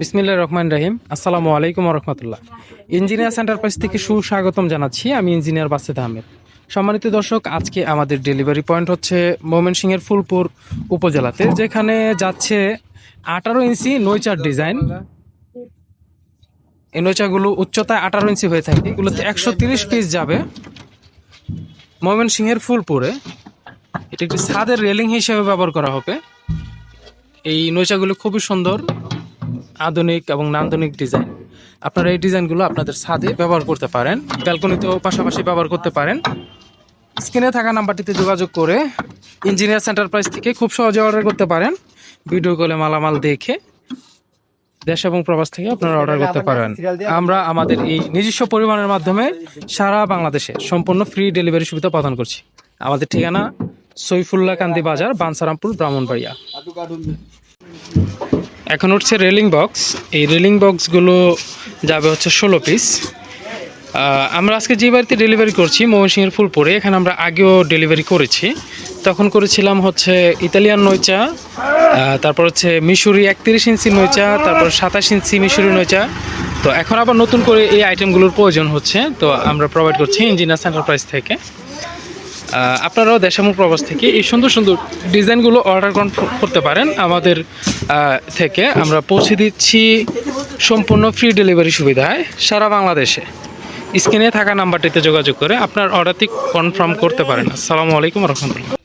বিসমিল্লাহ রহমান রাহিম। আসসালামু আলাইকুম রহমতুল্লাহ। ইঞ্জিনিয়ার সেন্টার এন্টারপ্রাইজ থেকে সুস্বাগতম জানাচ্ছি। আমি ইঞ্জিনিয়ার বাসেদ আহমেদ। সম্মানিত দর্শক, আজকে আমাদের ডেলিভারি পয়েন্ট হচ্ছে ময়মনসিংহের ফুলপুর উপজেলাতে, যেখানে যাচ্ছে আঠারো ইঞ্চি নৈচার ডিজাইন। এই নৈচাগুলো উচ্চতায় আঠারো ইঞ্চি হয়ে থাকে। এগুলোতে একশো তিরিশ পিস যাবে ময়মনসিংহের ফুলপুরে। এটি একটি ছাদের রেলিং হিসেবে ব্যবহার করা হবে। এই নৈচাগুলো খুবই সুন্দর, আধুনিক এবং নান্দনিক ডিজাইন। আপনারা এই ডিজাইনগুলো আপনাদের ছাদে ব্যবহার করতে পারেন, ব্যালকনিতেও পাশাপাশি ব্যবহার করতে পারেন। স্ক্রিনে থাকা নাম্বারটিতে যোগাযোগ করে ইঞ্জিনিয়ার সেন্টারপ্রাইজ থেকে খুব সহজে অর্ডার করতে পারেন। ভিডিও কলে মালামাল দেখে দেশ এবং প্রবাস থেকে আপনারা অর্ডার করতে পারেন। আমরা আমাদের এই নিজস্ব পরিমাণের মাধ্যমে সারা বাংলাদেশে সম্পূর্ণ ফ্রি ডেলিভারি সুবিধা প্রদান করছি। আমাদের ঠিকানা সৈফুল্লাহ কান্দি বাজার, বানসারামপুর, ব্রাহ্মণবাড়িয়া। এখন উঠছে রেলিং বক্স। এই রেলিং বক্সগুলো যাবে হচ্ছে ষোলো পিস। আমরা আজকে যে বাড়িতে ডেলিভারি করছি, ময়মনসিংহের ফুলপুরে, এখানে আমরা আগেও ডেলিভারি করেছি। তখন করেছিলাম হচ্ছে ইতালিয়ান নৈচা তারপর হচ্ছে মিশরি একত্রিশ ইঞ্চি নৈচা, তারপর সাতাশ ইঞ্চি মিশরি নৈচা। তো এখন আবার নতুন করে এই আইটেমগুলোর প্রয়োজন হচ্ছে। তো আমরা প্রোভাইড করছি ইঞ্জিনিয়ার সেন্টারপ্রাইজ থেকে। আপনারাও দেশামুখ প্রবাস থেকে এই সুন্দর সুন্দর ডিজাইনগুলো অর্ডার করতে পারেন আমাদের থেকে। আমরা পৌঁছে দিচ্ছি সম্পূর্ণ ফ্রি ডেলিভারি সুবিধায় সারা বাংলাদেশে। স্ক্রিনে থাকা নাম্বারটিতে যোগাযোগ করে আপনার অর্ডারটি কনফার্ম করতে পারেন। আসসালামু আলাইকুম রহমতুল্লাহ।